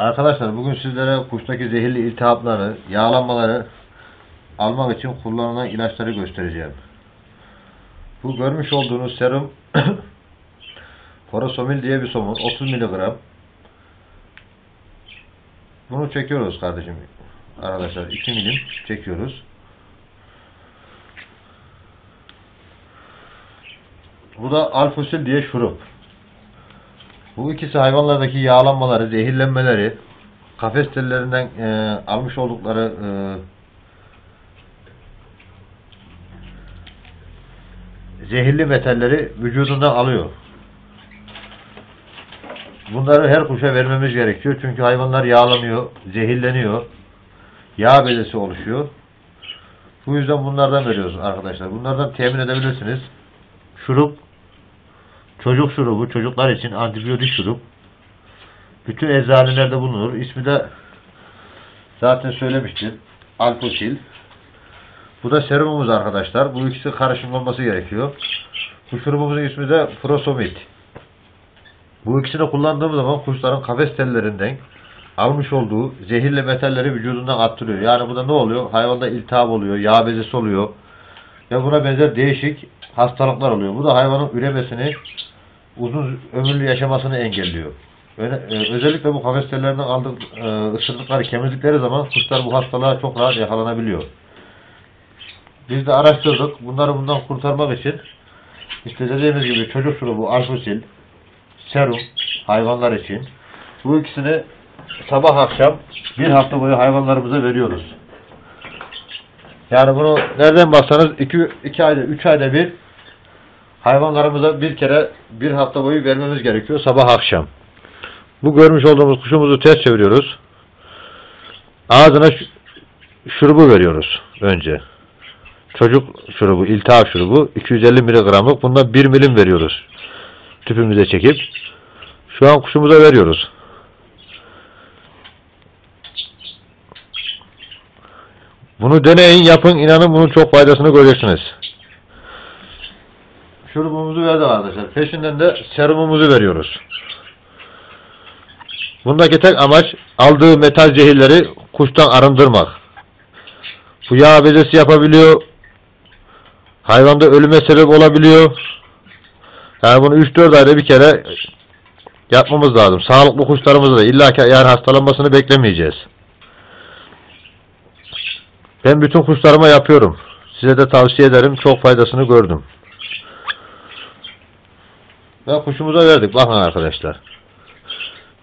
Arkadaşlar bugün sizlere kuştaki zehirli iltihapları, yağlanmaları almak için kullanılan ilaçları göstereceğim. Bu görmüş olduğunuz serum Forosomil diye bir somun 30 miligram. Bunu çekiyoruz kardeşim. Arkadaşlar 2 milim çekiyoruz. Bu da alfosil diye şurup. Bu ikisi hayvanlardaki yağlanmaları, zehirlenmeleri, kafes tellerinden e, almış oldukları e, zehirli metalleri vücudundan alıyor. Bunları her kuşa vermemiz gerekiyor. Çünkü hayvanlar yağlanıyor, zehirleniyor. Yağ bezesi oluşuyor. Bu yüzden bunlardan veriyoruz arkadaşlar. Bunlardan temin edebilirsiniz. Şurup Çocuk şurubu, çocuklar için antibiyotik şurup. Bütün eczanelerde bulunur. İsmi de zaten söylemiştim. Alposil. Bu da serumumuz arkadaşlar. Bu ikisi karışım olması gerekiyor. Bu şurubumuzun ismi de Prosomit. Bu ikisini kullandığımız zaman kuşların kafes tellerinden almış olduğu zehirli metalleri vücudundan attırıyor. Yani bu da ne oluyor? Hayvanda iltihap oluyor, yağ bezesi oluyor. Ve buna benzer değişik hastalıklar oluyor. Bu da hayvanın üremesini, uzun ömürlü yaşamasını engelliyor. E, özellikle bu kafes tellerinden aldık, e, ısırdıkları, kemirdikleri zaman kuşlar bu hastalığa çok rahat yakalanabiliyor. Biz de araştırdık. Bunları bundan kurtarmak için işte dediğimiz gibi çocuk şurubu, alfosil, serum hayvanlar için. Bu ikisini sabah akşam bir hafta boyu hayvanlarımıza veriyoruz. Yani bunu nereden baksanız 2 2 ayda 3 ayda bir hayvanlarımıza bir kere bir hafta boyu vermemiz gerekiyor sabah akşam. Bu görmüş olduğumuz kuşumuzu ters çeviriyoruz. Ağzına şurubu veriyoruz önce. Çocuk şurubu, iltihap şurubu 250 miligramlık. Bundan 1 milim veriyoruz. Tüpümüze çekip. Şu an kuşumuza veriyoruz. Bunu deneyin, yapın. inanın bunun çok faydasını göreceksiniz. Şurubumuzu verdik arkadaşlar. Peşinden de serumumuzu veriyoruz. Bundaki tek amaç aldığı metal zehirleri kuştan arındırmak. Bu yağ bezesi yapabiliyor. Hayvanda ölüme sebep olabiliyor. Yani bunu 3-4 ayda bir kere yapmamız lazım. Sağlıklı kuşlarımızda da illa ki yani hastalanmasını beklemeyeceğiz. Ben bütün kuşlarıma yapıyorum. Size de tavsiye ederim. Çok faydasını gördüm. Ve kuşumuza verdik. Bakın arkadaşlar.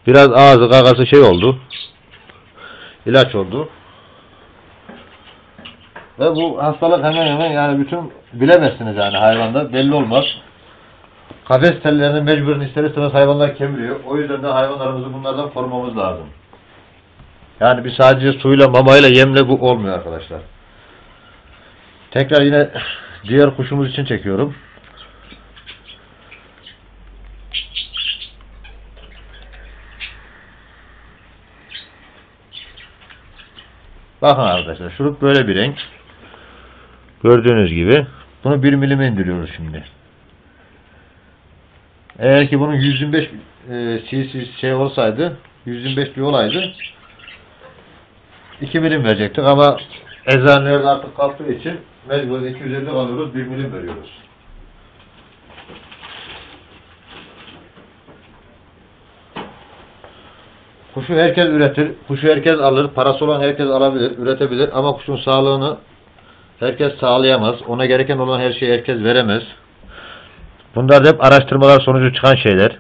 Biraz ağzı gagası şey oldu. İlaç oldu. Ve bu hastalık hemen hemen yani bütün bilemezsiniz yani hayvanda belli olmaz. Kafes tellerini mecburen ister hayvanlar kemiriyor. O yüzden de hayvanlarımızı bunlardan korumamız lazım. Yani bir sadece suyla, mamayla, yemle bu olmuyor arkadaşlar. Tekrar yine diğer kuşumuz için çekiyorum. Bakın arkadaşlar şurup böyle bir renk. Gördüğünüz gibi. Bunu 1 milim indiriyoruz şimdi. Eğer ki bunun 125 e, şey olsaydı 125 bir olaydı 2 milim verecektik ama eczaneler artık kalktığı için mecbur 250 alıyoruz 1 milim veriyoruz. Kuşu herkes üretir, kuşu herkes alır, parası olan herkes alabilir, üretebilir ama kuşun sağlığını herkes sağlayamaz. Ona gereken olan her şeyi herkes veremez. Bunlar da hep araştırmalar sonucu çıkan şeyler.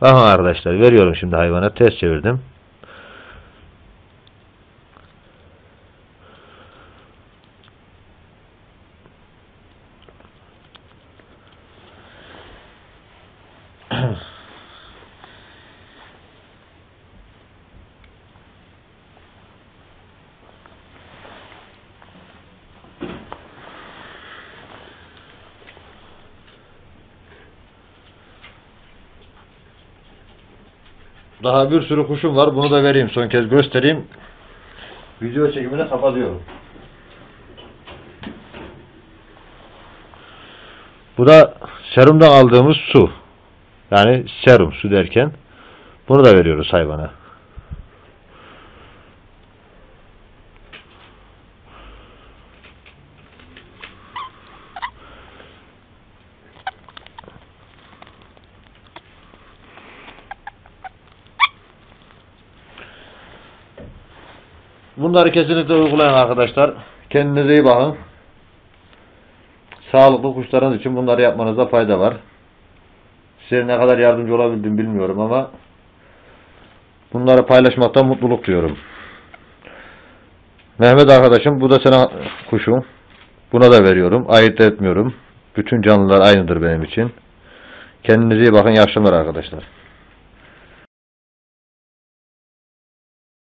Bakın arkadaşlar veriyorum şimdi hayvana ters çevirdim. Daha bir sürü kuşum var. Bunu da vereyim. Son kez göstereyim. Video çekimini kapatıyorum. Bu da serumdan aldığımız su. Yani serum su derken bunu da veriyoruz hayvana. Bunları kesinlikle uygulayın arkadaşlar. Kendinize iyi bakın. Sağlıklı kuşlarınız için bunları yapmanızda fayda var. Size ne kadar yardımcı olabildim bilmiyorum ama bunları paylaşmaktan mutluluk duyuyorum. Mehmet arkadaşım bu da sana kuşum. Buna da veriyorum. Ayırt etmiyorum. Bütün canlılar aynıdır benim için. Kendinize iyi bakın. İyi akşamlar arkadaşlar.